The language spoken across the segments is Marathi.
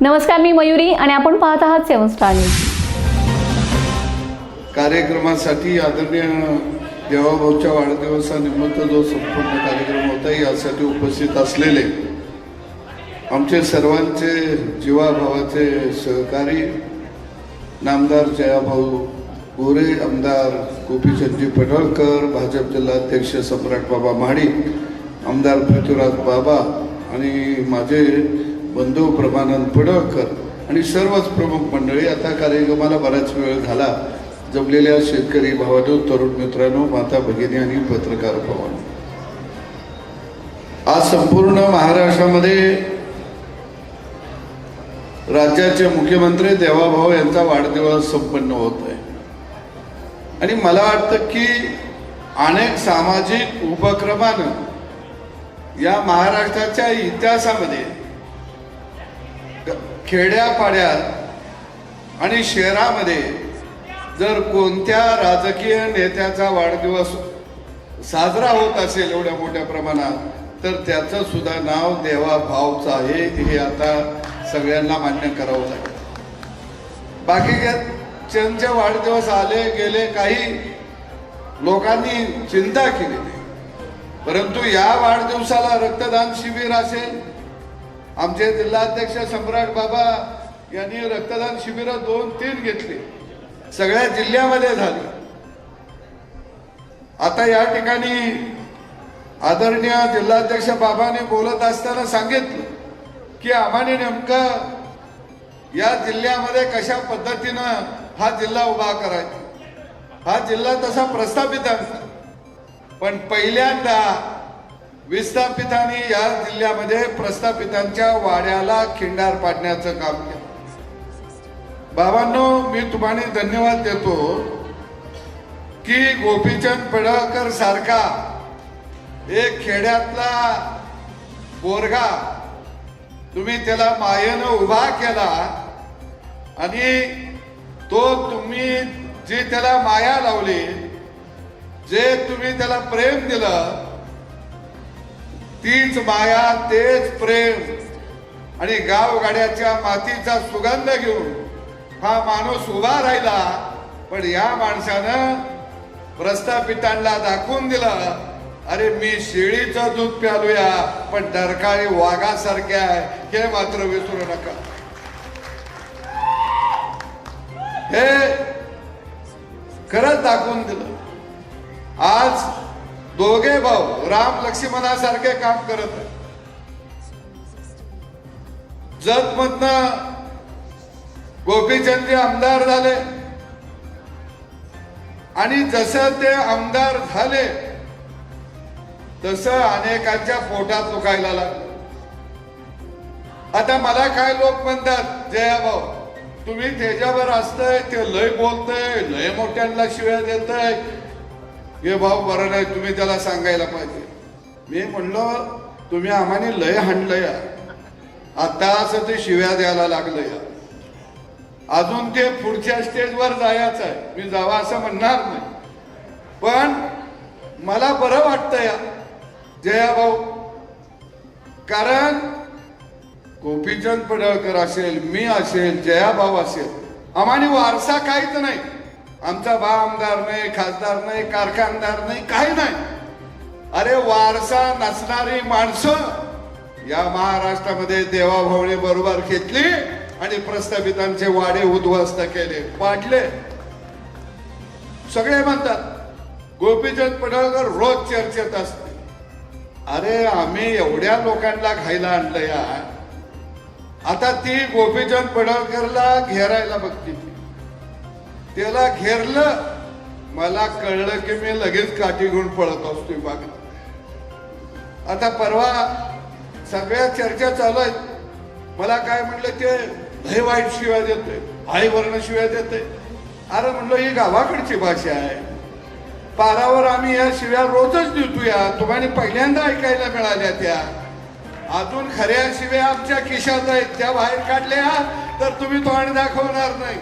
नमस्कार मी मयुरी आणि आपण पाहत आहात सेवन स्टार न्यूज. कार्यक्रमासाठी आदरणीय देवाभाऊच्या वाढदिवसानिमित्त जो संपूर्ण कार्यक्रम होता यासाठी उपस्थित असलेले आमचे सर्वांचे जीवाभावाचे सहकारी नामदार जयाभाऊ गोरे आमदार गोपीचंदजी पडळकर भाजप जिल्हाध्यक्ष सम्राट बाबा महाडिक आमदार पृथ्वीराज बाबा आणि माझे बंधू प्रमानंद पडळकर आणि सर्वच प्रमुख मंडळी आता कार्यक्रमाला बराच वेळ झाला. जमलेल्या शेतकरी भावानो तरुण मित्रांनो माता भगिनी आणि पत्रकार भावानो. आज संपूर्ण महाराष्ट्रामध्ये राज्याचे मुख्यमंत्री देवाभाऊ यांचा वाढदिवस संपन्न होत आहे. आणि मला वाटतं की अनेक सामाजिक उपक्रमानं या महाराष्ट्राच्या इतिहासामध्ये खेड्यापाड्यात आणि शहरामध्ये जर कोणत्या राजकीय नेत्याचा वाढदिवस साजरा होत असेल एवढ्या मोठ्या प्रमाणात तर त्याचं सुद्धा नाव देवा भावचं आहे हे आता सगळ्यांना मान्य करावं लागेल. बाकी ज्यांचे वाढदिवस आले गेले काही लोकांनी चिंता केली नाही परंतु या वाढदिवसाला रक्तदान शिबिर असेल आमचे जिल्हाध्यक्ष सम्राट बाबा यांनी रक्तदान शिबिर दोन तीन घेतली. सगळ्या जिल्ह्यामध्ये झाली. आता या ठिकाणी आदरणीय जिल्हाध्यक्ष बाबाने बोलत असताना सांगितलं की आम्हाने नेमकं या जिल्ह्यामध्ये कशा पद्धतीनं हा जिल्हा उभा करायचा? हा जिल्हा तसा प्रस्थापित आहे. पण पहिल्यांदा विस्थापितांनी या जिल्ह्यामध्ये प्रस्थापितांच्या वाड्याला खिंडार पाडण्याचं काम केलं. बाबांनो मी तुम्हाला धन्यवाद देतो की गोपीचंद पेडळकर सारखा एक खेड्यातला पोरगा तुम्ही त्याला मायेनं उभा केला आणि तो तुम्ही जी त्याला माया लावली जे तुम्ही त्याला प्रेम दिलं तीच माया तेच प्रेम. आणि गावगाड्याच्या मातीचा सुगंध घेऊन हा माणूस उभा राहिला. पण या माणसानं प्रस्थापितांना दाखवून दिलं अरे मी शेळीचं दूध प्यालूया पण डरकाळी वाघासारखे आहे. हे मात्र विसरू नका. हे खरंच दाखवून दिलं. आज दोघे भाऊ राम लक्ष्मणासारखे काम करत आहे जतमधनं गोपीचंद आमदार झाले. आणि जसं ते आमदार झाले तसं अनेकांच्या पोटात दुखायला लागलं. आता मला काय लोक म्हणतात जया भाऊ तुम्ही त्याच्यावर असतंय ते लय बोलतय लय मोठ्यांना शिव्या देतय हे भाऊ बरं नाही तुम्ही त्याला सांगायला पाहिजे. मी म्हणलं तुम्ही आम्हाने लय हाणलं या आता असं ते शिव्या द्यायला लागलं या अजून ते पुढच्या स्टेजवर जायचं आहे. मी जावा असं म्हणणार नाही. पण मला बरं वाटतं या जया भाऊ कारण गोपीचंद पडळकर असेल मी असेल जयाभाऊ असेल आम्हाला वारसा काहीच नाही. आमचा बा आमदार नाही खासदार नाही कारखानदार नाही काही नाही. अरे वारसा नसणारी माणसं या महाराष्ट्रामध्ये देवाभाऊने बरोबर घेतली आणि प्रस्थापितांचे वाडे उद्ध्वस्त केले. पाडले सगळे म्हणतात गोपीचंद पडळकर रोज चर्चेत असते. अरे आम्ही एवढ्या लोकांना खायला आणलं या. आता ती गोपीचंद पडळकरला घेरायला बघती त्याला घेरलं मला कळलं की मी लगेच काठी घेऊन पळत असतो बाग. आता परवा सगळ्या चर्चा चालू आहेत. मला काय म्हणलं ते लय वाईट शिवाय देते आई वर्ण शिव्या देते अरे म्हणलं ही गावाकडची भाषा आहे. पारावर आम्ही या शिव्या रोजच देतो या तुम्हाला पहिल्यांदा ऐकायला मिळाल्या त्या. अजून खऱ्या शिव्या आमच्या खिशात आहेत त्या बाहेर काढल्या तर तुम्ही तोंड दाखवणार नाही.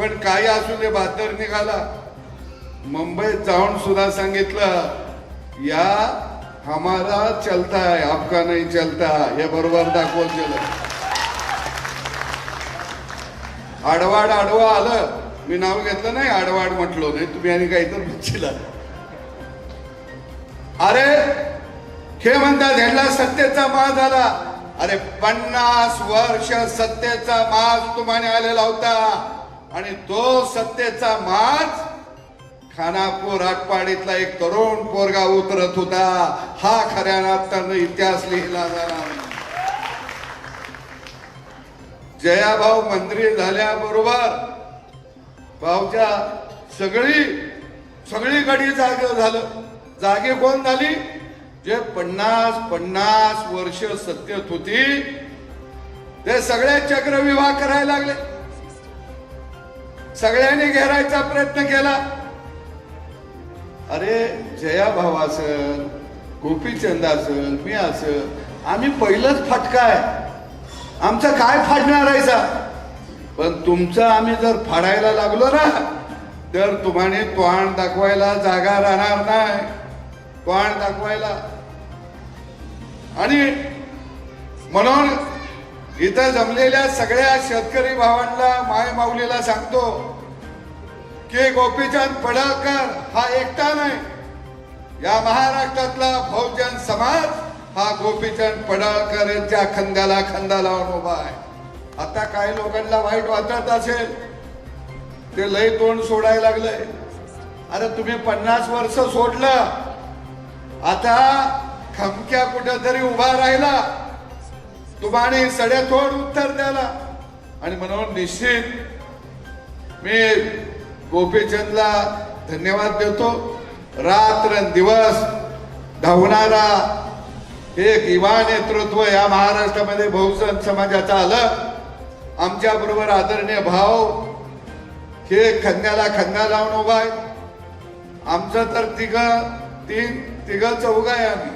पण काही असू दे बहात्तर निघाला. मुंबईत जाऊन सुद्धा सांगितलं या हमारा चलता है आपका नाही चलता हे. बरोबर दाखवून गेलं आडवाड आडवा आलं. मी नाव घेतलं नाही आडवाड म्हटलो नाही. तुम्ही आणि काही तर म्हणशीला. अरे हे म्हणतात ह्यांना सत्तेचा माज आला. अरे पन्नास वर्ष सत्तेचा माज तुम्हाला आलेला होता. आणि तो सत्तेचा माज खानापूर आटपाडीतला एक तरुण पोरगा उतरत होता. हा खऱ्या अर्थानं इतिहास लिहिला जाणार जयाभाऊ मंत्री झाल्याबरोबर भाऊच्या सगळी सगळी गडी जाग झालं. जागे कोण झाली? जे पन्नास पन्नास वर्ष सत्तेत होती ते सगळे चक्रविवाह करायला लागले. सगळ्यांनी घेरायचा प्रयत्न केला. अरे जया भाऊ असल गोपीचंद असल मी असल आम्ही पहिलंच फटकाय आमचं काय फाडणार आहे सा पण तुमचं आम्ही जर फाडायला लागलो ना तर तुम्हाला तोंड दाखवायला जागा राहणार नाही. तोंड दाखवायला. आणि म्हणून इथं जमलेल्या सगळ्या शेतकरी भावांना माय माऊलीला सांगतो की गोपीचंद पडळकर हा एकटा नाही. या महाराष्ट्रातला बहुजन समाज हा गोपीचंद पडळकर यांच्या खंद्याला खंदा लावून उभा आहे. आता काही लोकांना वाईट वाटत असेल. ते लय तोंड सोडायला लागलंय अरे तुम्ही पन्नास वर्ष सोडलं. आता खमक्या कुठेतरी उभा राहिला. तुम्हाला सड्यातोड उत्तर द्याला आणि म्हणून निश्चित मी गोपीचंदला धन्यवाद देतो. रात्र दिवस धावणारा एक युवा नेतृत्व या महाराष्ट्रामध्ये बहुजन समाजाचं आलं. आमच्या बरोबर आदरणीय भाव हे खंद्याला खंदा लावून उभा आहे. आमचं तर तिघ तीन तिघ चौघ आहे आम्ही.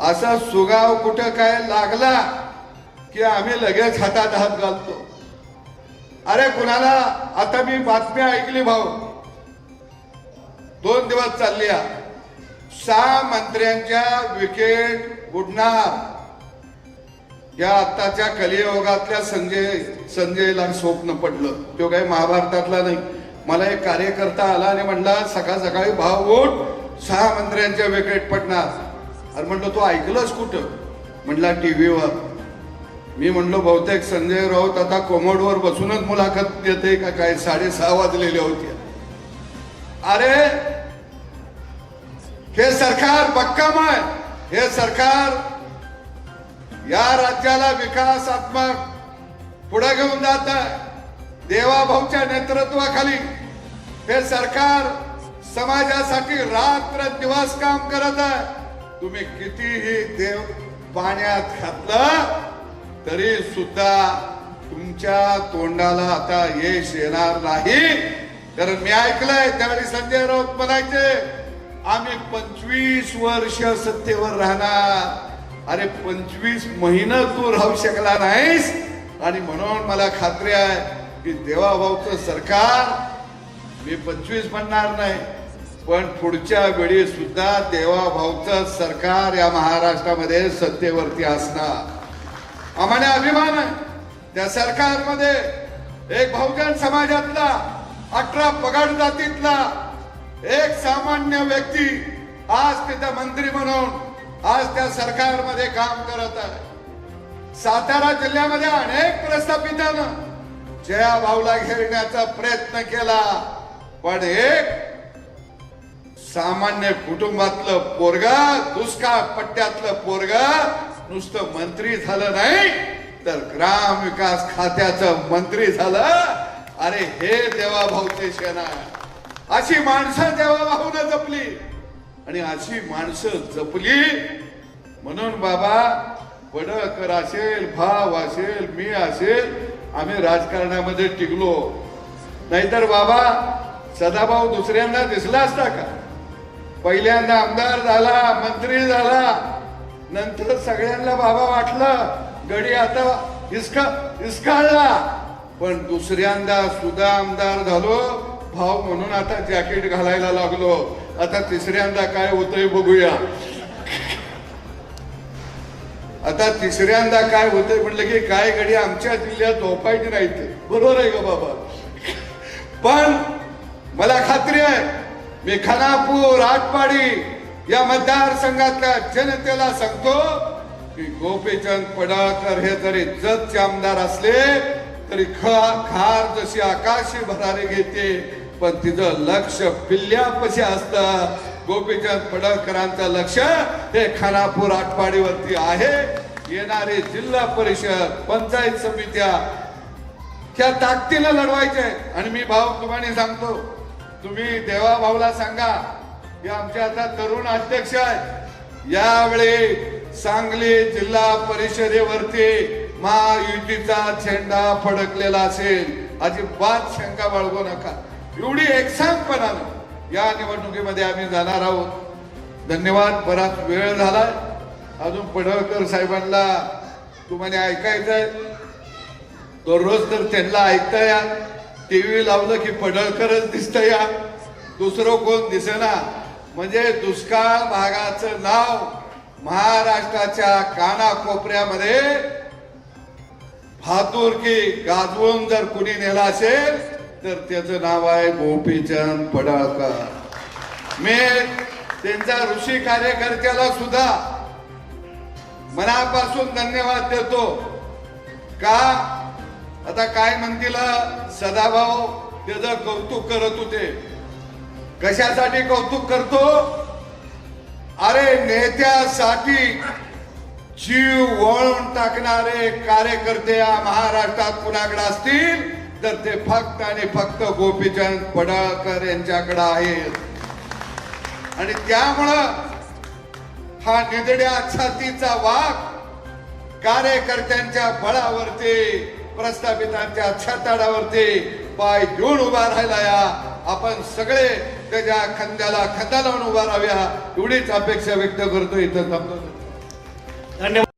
असा सुगाव कुठं काय लागला की आम्ही लगेच हातात हात घालतो. अरे कुणाला? आता मी बातमी ऐकली भाऊ. दोन दिवस चालली सहा मंत्र्यांच्या विकेट उडणार या आत्ताच्या कलियोगातल्या संजय संजयला स्वप्न पडलं. तो काही महाभारतातला नाही. मला एक कार्यकर्ता आला आणि म्हणला सकाळ सकाळी भाव उठ सहा मंत्र्यांच्या विकेट पडणार. अरे म्हणलं तू ऐकलंच कुठं? म्हणला टीव्हीवर. मी म्हणलो बहुतेक संजय राऊत आता कोमोडवर बसूनच मुलाखत देते का काय? साडेसहा वाजलेले होते. अरे हे सरकार बक्काम आहे. हे सरकार या राज्याला विकासात्मक पुढे घेऊन जात आहे. देवाभाऊच्या नेतृत्वाखाली हे सरकार समाजासाठी रात्र दिवस काम करत आहे. तुम्ही कितीही देव पाण्यात घातलं तरी सुद्धा तुमच्या तोंडाला आता यश येणार नाही. कारण मी ऐकलंय त्यावेळी संजय राऊत म्हणायचे आम्ही पंचवीस वर्ष सत्तेवर राहणार. अरे पंचवीस महिना तू राहू शकला नाहीस. आणि म्हणून मला खात्री आहे की देवाभाऊचं सरकार मी पंचवीस म्हणणार नाही पण पुढच्या वेळी सुद्धा देवाभाऊचं सरकार या महाराष्ट्रामध्ये सत्तेवरती असणार. आम्हाला अभिमान आहे. त्या सरकारमध्ये एक बहुजन समाजातला अठरा पगड जातीतला एक सामान्य व्यक्ती आज तिथं मंत्री म्हणून आज त्या सरकारमध्ये काम करत आहे. सातारा जिल्ह्यामध्ये अनेक प्रस्थापितांना जया भाऊला घेण्याचा प्रयत्न केला पण एक सामान्य कुटुंबातलं पोरगा दुष्काळ पट्ट्यातलं पोरगा नुसतं मंत्री झालं नाही तर ग्राम विकास खात्याचं मंत्री झालं. अरे हे देवा भाऊचे आहे. अशी माणसं देवा भाऊन जपली. आणि अशी माणसं जपली म्हणून बाबा वडकर असेल भाव असेल मी असेल आम्ही राजकारणामध्ये टिकलो. नाहीतर बाबा सदाभाऊ दुसऱ्यांदा दिसला असता का? पहिल्यांदा आमदार झाला मंत्री झाला नंतर सगळ्यांना बाबा वाटलं गडी आता हिसका हिसकाळला. पण दुसऱ्यांदा सुद्धा आमदार झालो भाऊ म्हणून आता जॅकेट घालायला लागलो. आता तिसऱ्यांदा काय होतंय बघूया. आता तिसऱ्यांदा काय होतंय म्हटलं की काय घडी आमच्या जिल्ह्यात झोपायची नाही ते बरोबर आहे का बाबा? पण मला खात्री आहे मी खानापूर आटपाडी या मतदारसंघातल्या जनतेला सांगतो की गोपीचंद पडळकर हे जरी जतचे आमदार असले तरी खार जशी आकाशी भरारी घेते पण तिचं लक्ष पिल्ल्यापशी असत. गोपीचंद पडळकरांचं लक्ष हे खानापूर आठवाडीवरती आहे. येणारे जिल्हा परिषद पंचायत समित्या त्या ताकदीनं लढवायचे. आणि मी भाऊ तुम्हाला सांगतो तुम्ही देवा भाऊला सांगा हे आमचे आता तरुण अध्यक्ष आहेत. यावेळी सांगली जिल्हा परिषदेवरती महायुतीचा झेंडा फडकलेला असेल. अजिबात शंका बाळगू नका. एवढी एकसांगपणानं या निवडणुकीमध्ये आम्ही जाणार आहोत. धन्यवाद बराच वेळ झालाय. अजून पडळकर साहेबांना तुम्हाला ऐकायचंय. दररोज तर त्यांना ऐकता या. टी व्ही लावलं की पडळकरच दिसत या. दुसरं कोण दिसेना. म्हणजे दुष्काळ भागाचं नाव महाराष्ट्राच्या कानाकोपऱ्यामध्ये भातुरकी गाजवून जर कुणी नेला असेल तर त्याचं नाव आहे गोपीचंद पडाळकर. मी त्यांच्या ऋषी कार्यकर्त्याला सुद्धा मनापासून धन्यवाद देतो. का? आता काय म्हणतील सदाभाऊ त्याचं कौतुक करत होते. कशासाठी कौतुक करतो? अरे नेत्यासाठी जीव वळून टाकणारे कार्यकर्ते या महाराष्ट्रात कुणाकडे असतील? तर ते फक्त आणि फक्त गोपीचंद पडळकर यांच्याकडे आहेत. आणि त्यामुळं हा निदड्या छातीचा वाघ कार्यकर्त्यांच्या बळावरती प्रस्थापितांच्या छाताडावरती पाय घेऊन उभा राहिला या. आपण सगळे त्याच्या खांद्याला खांदा लावून उभा राहाव्या एवढीच अपेक्षा व्यक्त करतो इथं. थांबतो धन्यवाद.